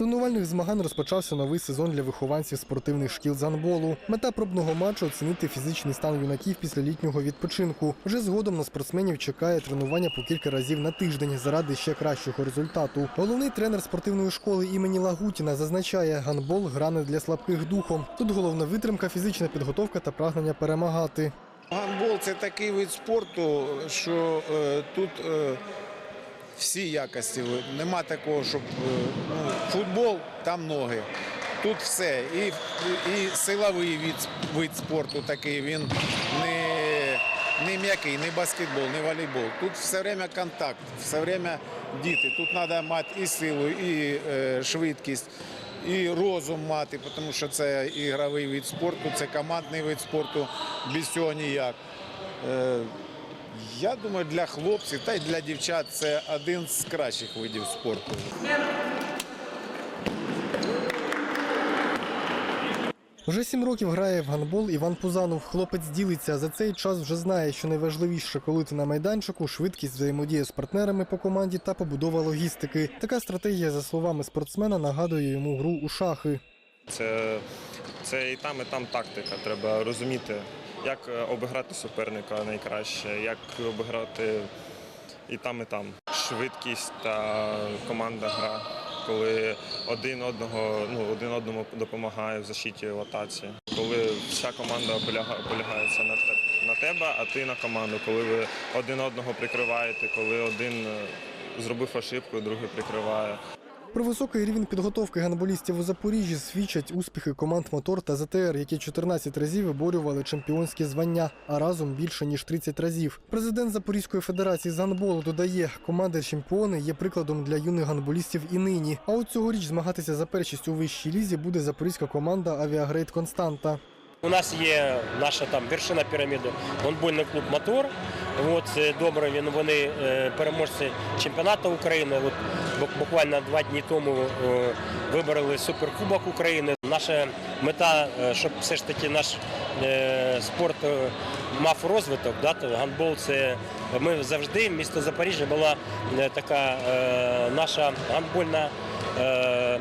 тренувальних змагань розпочався новий сезон для вихованців спортивних шкіл з гандболу. Мета пробного матчу оцінити фізичний стан юнаків після літнього відпочинку. Вже згодом на спортсменів чекає тренування по кілька разів на тиждень заради ще кращого результату. Головний тренер спортивної школи імені Лагутіна зазначає, гандбол гра не для слабких духом. Тут головна витримка, фізична підготовка та прагнення перемагати. Гандбол це такий вид спорту, що е, тут е, всі якості. Нема такого, щоб е, ну, футбол там ноги. Тут все. І, і силовий вид, вид спорту такий, він не, не м'який, не баскетбол, не волейбол. Тут все время контакт, все время діти. Тут треба мати і силу, і е, швидкість. І розум мати, тому що це ігровий вид спорту, це командний вид спорту, без цього ніяк. Е, Я думаю, для хлопців та й для дівчат це один з кращих видів спорту. Вже сім років грає в гандбол Іван Пузанов. Хлопець ділиться. За цей час вже знає, що найважливіше, коли ти на майданчику, швидкість взаємодія з партнерами по команді та побудова логістики. Така стратегія, за словами спортсмена, нагадує йому гру у шахи. Це, це і там, і там тактика. Треба розуміти, як е, обіграти суперника найкраще, як обіграти і там, і там. Швидкість та команда гра, коли один одного, ну, один одному допомагає в защиті в атаці. Коли вся команда полягається на, на тебе, а ти на команду. Коли ви один одного прикриваєте, коли один е, зробив ошибку, другий прикриває. Про високий рівень підготовки гандболістів у Запоріжжі свідчать успіхи команд Мотор та ЗТР, які 14 разів виборювали чемпіонські звання, а разом більше ніж 30 разів. Президент Запорізької федерації з гандболу додає, команди чемпіони є прикладом для юних гандболістів і нині. А от цьогоріч змагатися за першість у вищій лізі буде запорізька команда Авіагрейд Константа. У нас є наша там вершина піраміди, гонбольний клуб Мотор. От це добре. Він вони е, переможці чемпіонату України. От буквально два дні тому е, вибороли суперкубок України. Наша мета, е, щоб все ж таки наш е, спорт е, мав розвиток. Да? Гандбол це ми завжди місто Запоріжжя була е, така е, наша гандбольна е,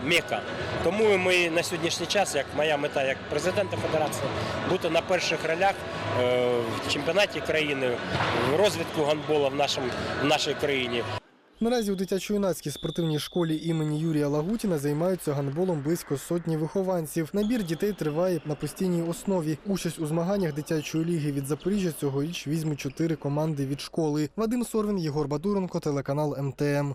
мека. Тому ми на сьогоднішній час, як моя мета як президента федерації, бути на перших ролях е, в чемпіонаті країни, в розвитку гандбола в, нашому, в нашій країні. Наразі у дитячо-юнацькій спортивній школі імені Юрія Лагутіна займаються гандболом близько сотні вихованців. Набір дітей триває на постійній основі. Участь у змаганнях дитячої ліги від Запоріжжя цьогоріч візьмуть чотири команди від школи. Вадим Сорвін, Єгор Бадуренко, телеканал МТМ.